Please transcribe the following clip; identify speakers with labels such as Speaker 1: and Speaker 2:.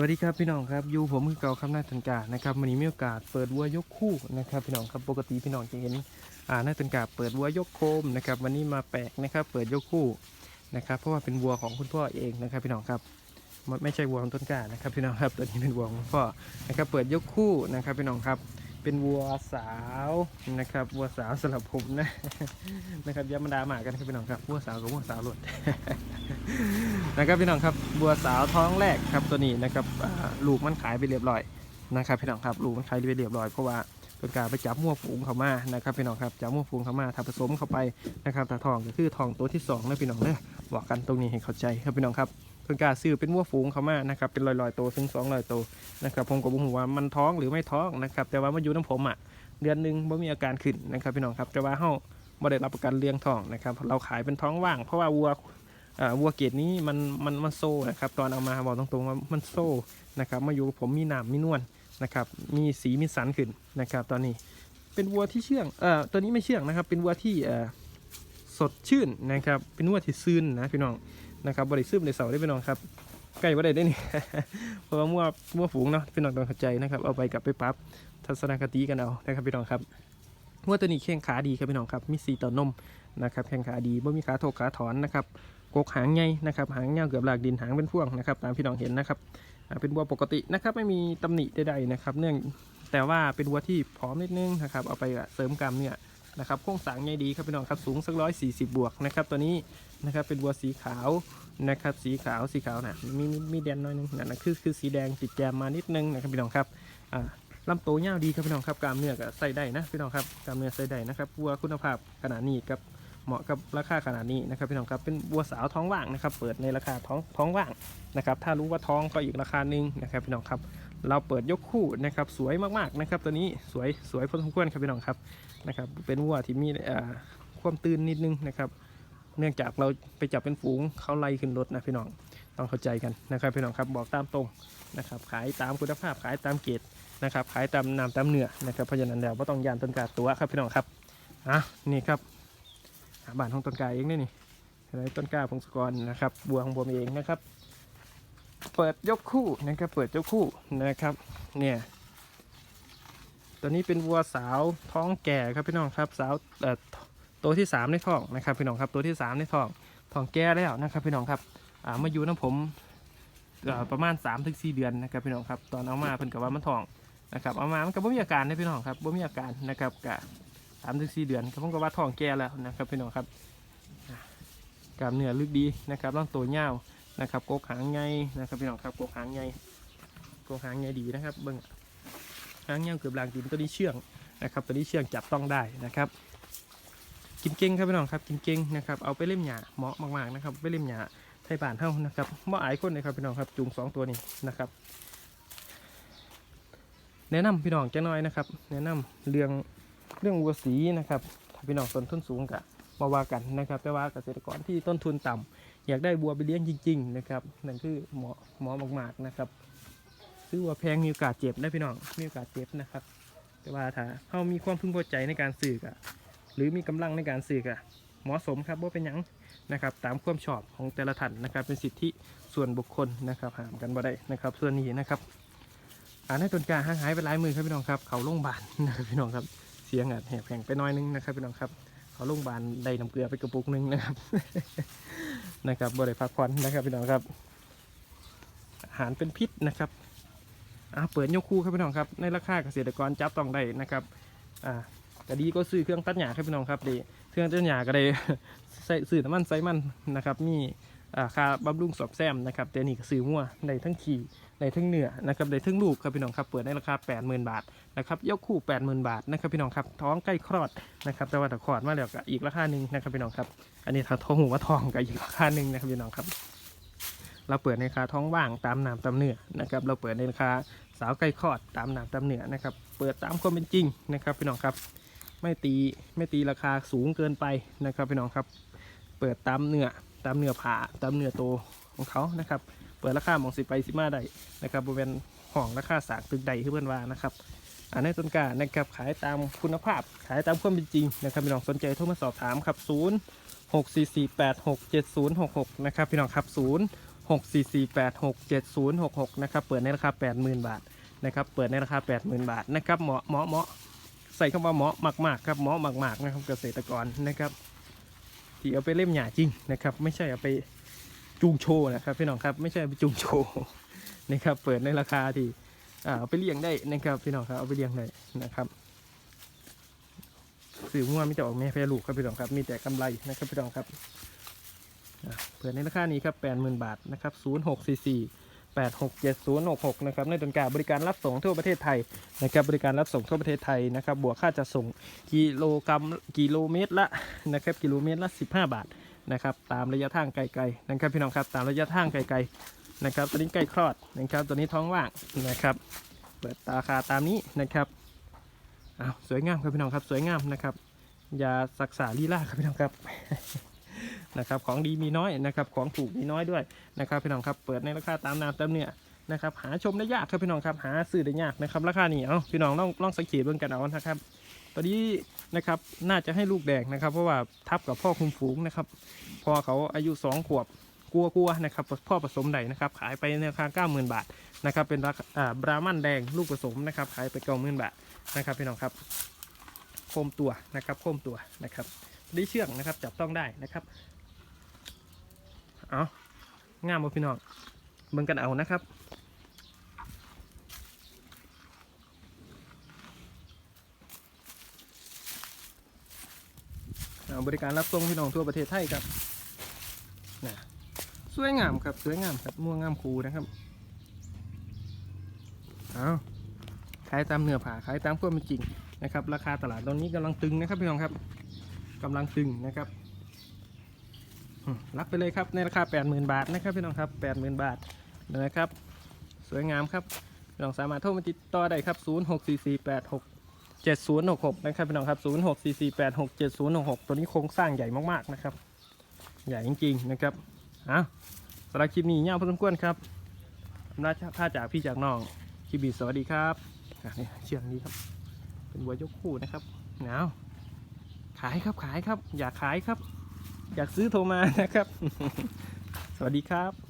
Speaker 1: วัสดีครับพี่น้องครับอยู่ผมคือเก่าคำนาตันกานะครับวันนี้มีโอกาสเปิดวัวยกคู่นะครับพี่น้องครับปกติพี่น้องจะเห็นอ่านาตันกาเปิดวัวยกโคมนะครับวันนี้มาแปลกนะครับเปิดยกคู่นะครับเพราะว่าเป็นวัวของคุณพ่อเองนะครับพี่น้องครับไม่ใช่วัวของต้นกานะครับพี่น้องครับตัวนี้เป็นวัวของพ่อนะครับเปิดยกคู่นะครับพี่น้องครับเป็นวัวสาวนะครับวัวสาวสำหรับผมนะนะครับยามาดาหมากันครับพี่น้องครับวัวสาวกับวัวสาวหลุด นะครับพี่น้องครับบัวสาวท้องแรกครับตัวนี้นะครับลูกมันขายไปเรียบร้อยนะครับพี่น้องครับลูกมันขายไปเรียบร้อยเพราะว่าเป็นการไปจับมั่วฝูงเขามานะครับพี่น้องครับจับมั่วฝูงเขามาทำผสมเข้าไปนะครับแต่ทองก็คือทองตัวที่สองนะพี่น้องเนอะบอกกันตรงนี้ให้เข้าใจครับพี่น้องครับเป็นการซื้อเป็นมั่วฝูงเขามานะครับเป็นลอยๆตัวถึงสองลอยโตนะครับผมก็บอกว่ามันท้องหรือไม่ท้องนะครับแต่ว่ามันอยู่น้ำผมอะเดือนหนึ่งไม่มีอาการขึ้นนะครับพี่น้องครับแต่ว่าเฮาบ่ได้รับประกันเลี้ยงทองนะครับเราขายเป็นท้องว่างเพราะว่าวัว วัวเกรดนี้มันมันมันโซ่นะครับตอนเอามาบอกตรงๆว่ามันโซ่นะครับมาอยู่กับผมมีหนามมีนวลนะครับมีสีมีสันขึ้นนะครับ ตอนนี้เป็นวัวที่เชื่องเอ่อตัวนี้ไม่เชื่องนะครับ เป็นวัวที่เอ่อสดชื่นนะครับ เป็นวัวที่ซื่นนะพี่น้องนะครับบริซึมในเสาได้พี่น้องครับใกล้ว่าได้ได้นี่เพราะว่ามั่วมั่วฝูงเนาะพี่น้องต้องเข้าใจนะครับ เอาไปกลับไปปรับทัศนคติกันเอานะครับพี่น้องครับวัวตัวนี้แข้งขาดีครับพี่น้องครับมีสีต่อนมนะครับแข้งขาดีไม่มีขาโถกขาถอนนะครับ กกหางใหญ่นะครับหางยาวเกือบหลากดินหางเป็นพ่วงนะครับตามพี่น้องเห็นนะครับเป็นวัวปกตินะครับไม่มีตำหนิใดๆนะครับ เนื่องแต่ว่าเป็นวัวที่ผอมนิดนึงนะครับเอาไปเสริมกล้ามเนื้อนะครับโครงสางใหญ่ดีครับพี่น้องครับสูงสักร้อยสี่สิบบวกนะครับตัวนี้นะครับเป็นวัวสีขาวนะครับสีขาวสีขาวนะมีมีแดนน้อยนึงนะคือคือสีแดงติดแกมมานิดนึงนะครับพี่น้องครับอ่าลำตัวยาดีครับพี่น้องครับกล้ามเนื้อก็ใส่ได้นะพี่น้องครับกล้ามเนื้อใส่ได้นะครับวัวคุณภาพขนาดนี้กับ เหมาะกับราคาขนาดนี้นะครับพี่น้องครับเป็นบัวสาวท้องว่างนะครับ เปิดในราคาท้องท้องว่างนะครับ ถ้ารู้ว่าท้องก็อีกราคาหนึ่งนะครับพี่น้องครับ เราเปิดยกคู่นะครับสวยมากๆนะครับ ตัวนี้สวยสวยพอสมควรครับพี่น้องครับนะครับ เป็นวัวที่มีความตื่นนิดนึงนะครับ เนื่องจากเราไปจับเป็นฝูงเขาไล่ขึ้นรถนะพี่น้องต้องเข้าใจกันนะครับพี่น้องครับบอกตามตรงนะครับขายตามคุณภาพขายตามเกรดนะครับขายตามน้ำตามเนื้อนะครับเพราะฉะนั้นแล้วก็ต้องยานต้นกาดตัวครับพี่น้องครับอะนี่ครับ บ้านของต้นกาเองนี่นี่อะไรต้นกาพงศกรนะครับ บัวของผมเองนะครับ เปิดยกคู่นะครับเปิดยกคู่นะครับเนี่ยตัวนี้เป็นวัวสาวท้องแก่ครับพี่น้องครับสาวเอ่อตัวที่สามในท้องนะครับพี่น้องครับตัวที่สามในท้องท้องแก่แล้วนะครับพี่น้องครับอ่ามาอยู่น้ำผมประมาณ3าถึงสเดือนนะครับพี่น้องครับตอนเอามาเพิ่นกับว่ามันท้องนะครับเอามามันก็บ่มีอาการนะพี่น้องครับบ่มีอาการนะครับกะ สามถึงสี่เดือนครับผมก็ว่าท้องแก่แล้วนะครับพี่น้องครับกล้ามเนื้อลึกดีนะครับร่างตัวยาวนะครับกกหางไงนะครับพี่น้องครับกกหางไงกกหางไงดีนะครับเบิ้งหางยาวเกือบลางดินตัวนี้เชื่องนะครับ ตัวนี้เชื่องจับต้องได้นะครับกินเก่งครับพี่น้องครับกินเก่งนะครับเอาไปเล่มหยาเหมาะมากๆนะครับไปเล่มหยาไทยบ้านเท่านะครับเหมาะอายคนเลยครับพี่น้องครับจูงสองตัวนี้นะครับแนะนำพี่น้องจะน้อยนะครับ แนะนำเรื่อง เรื่องวัวสีนะครับถ้าพี่น้องต้นทุนสูงกะมาว่ากันนะครับ แต่ว่าเกษตรกรที่ต้นทุนต่ำอยากได้บัวไปเลี้ยงจริง ๆ นะครับ นั่นคือหมาะเหมาะมากๆนะครับซื้อวัวแพงมีโอกาสเจ็บนะพี่น้องมีโอกาสเจ็บนะครับ แต่ว่าถ้าเขามีความพึงพอใจในการซื้อกะหรือมีกำลังในการซื้อกะเหมาะสมครับว่าเป็นยังนะครับ ตามความชอบของแต่ละท่านนะครับ เป็นสิทธิส่วนบุคคลนะครับห้ามกันบ่ได้นะครับ ส่วนนี้นะครับอ่านให้ต้นกาห่างหายไปหลายมือครับพี่น้องครับ เขาโรงพยาบาลนะครับพี่น้องครับ เสียงอะแหบแห่งไปน้อยนึงนะครับพี่น้องครับเขาโรงพยาบาลได้น้ำเกลือไปกระปุกนึงนะครับ นะครับบริพักผ่อนนะครับพี่น้องครับ อาหารเป็นพิษนะครับอ่าเปิดยกคู่ครับพี่น้องครับในราคาเกษตรกรจับต้องได้นะครับอ่าก็ดีก็ซื้อเครื่องตัดหญ้าครับพี่น้องครับดีเครื่องตัดหญ้าก็ได้ใส่ซื้อน้ำมันใส่มันนะครับ มีอ่าค่าบำรุงสอบแซมนะครับแต่นี่ก็ซื้อมั่วได้ทั้งขี่ ได้ทั้งเนื้อนะครับได้ทั้งลูกครับพี่น้องครับเปิดในราคา 80,000 บาทนะครับยกคู่ 80,000 บาทนะครับพี่น้องครับท้องใกล้คลอดนะครับแต่ว่าถ้าคลอดมาแล้วก็อีกราคาหนึ่งนะครับพี่น้องครับ อันนี้ถ้าท้องหูว่าทองก็อีกราคาหนึ่งนะครับพี่น้องครับ เราเปิดในราคาท้องว่างตามน้ำตามเนื้อนะครับเราเปิดในราคาสาวใกล้คลอดตามน้ำตามเนื้อนะครับเปิดตามความเป็นจริงนะครับพี่น้องครับไม่ตีไม่ตีราคาสูงเกินไปนะครับพี่น้องครับ เปิดตามเนื้อตามเนื้อผ่าตามเนื้อโตของเขานะครับ เปิดราคามองสิไปสิมาได้นะครับบริเวณห้องราคาสากตึกใดที่เพื่อนว่านะครับอันนี้ต้นกานะครับขายตามคุณภาพ ขายตามความเป็นจริงนะครับพี่น้องสนใจโทรมาสอบถามครับ 0 6 4 4 8 6 7 0 6 6 นะครับพี่น้องครับ 0 6 4 4 8 6 7 0 6 6 นะครับเปิดในราคา 80,000 บาทนะครับเปิดในราคา 80,000 บาทนะครับเหมาะเหมาะเหมาะใส่คำว่าเหมาะมากๆครับเหมาะมากๆนะครับเกษตรกรนะครับที่เอาไปเล่มหญ้าจริงนะครับไม่ใช่เอาไป จูงโชว์นะครับพี่น้องครับไม่ใช่ไปจูงโชว์นะครับเปิดในราคาที่เอาไปเลี้ยงได้นะครับพี่น้องครับเอาไปเลี้ยงได้นะครับสื่อมั่วมีแต่ออกแม่แพรลูกครับพี่น้องครับมีแต่กำไรนะครับพี่น้องครับเปิดในราคานี้ครับ80,000บาทนะครับ0644 867066นย์หกหกนะครับในต้นกาบริการรับส่งทั่วประเทศไทยนะครับบริการรับส่งทั่วประเทศไทยนะครับบวกค่าจัดส่งกิโลกรัมกิโลเมตรละนะครับกิโลเมตรละ15บาท นะครับตามระยะทางไกลๆนะครับพี่น้องครับตามระยะทางไกลๆนะครับตัวนี้ใกล้คลอดนะครับตัวนี้ท้องว่างนะครับเปิดราคาตามนี้นะครับอ้าวสวยงามครับพี่น้องครับสวยงามนะครับอย่าศักษาลีลาครับพี่น้องครับนะครับของดีมีน้อยนะครับของถูกมีน้อยด้วยนะครับพี่น้องครับเปิดในราคาตามน้ำตามเนื้อนะครับหาชมได้ยากครับพี่น้องครับหาซื้อได้ยากนะครับราคานี้เอาพี่น้องลองลองสังเกตเบิ่งกันเอานะครับ ตอนนี้นะครับน่าจะให้ลูกแดงนะครับ เพราะว่าทับกับพ่อคุมฝูงนะครับ พอเขาอายุ 2 ขวบกลัวกลัวๆนะครับพ่อผสมใดนะครับ ขายไปในราคา90,000 บาทนะครับ เป็นราคาอ่าบรามันแดงลูกผสมนะครับ ขายไป90,000บาทนะครับพี่น้องครับโคมตัวนะครับโคมตัวนะครับได้เชือกนะครับจับต้องได้นะครับเอางามบ่พี่น้องเบิ่งกันเอานะครับ เอา บริการรับส่งพี่น้องทั่วประเทศไทยครับนะสวยงามครับสวยงามครับม่วงงามคูนะครับเอาขายตามเนื้อผ่าขายตามความเป็นจริงนะครับ ราคาตลาดตอนนี้กำลังตึงนะครับพี่น้องครับกำลังตึงนะครับรับไปเลยครับในราคา 80,000 บาทนะครับพี่น้องครับ 80,000 บาทนะครับ สวยงามครับพี่น้องสามารถโทรมาติดต่อได้ครับ 064486 7066 นะครับพี่น้องครับ 064486 7066 ตัวนี้โครงสร้างใหญ่มากๆนะครับ ใหญ่จริงๆนะครับอะสำหรับคลิปนี้ยาวพอสมควรครับอำนาจค่าจากพี่จากน้องคิบีสวัสดีครับอะนี่เชือกนี้ครับ เป็นวัวยกคู่นะครับหนาวขายครับขายครับ อยากขายครับ อยากซื้อโทรมานะครับ สวัสดีครับ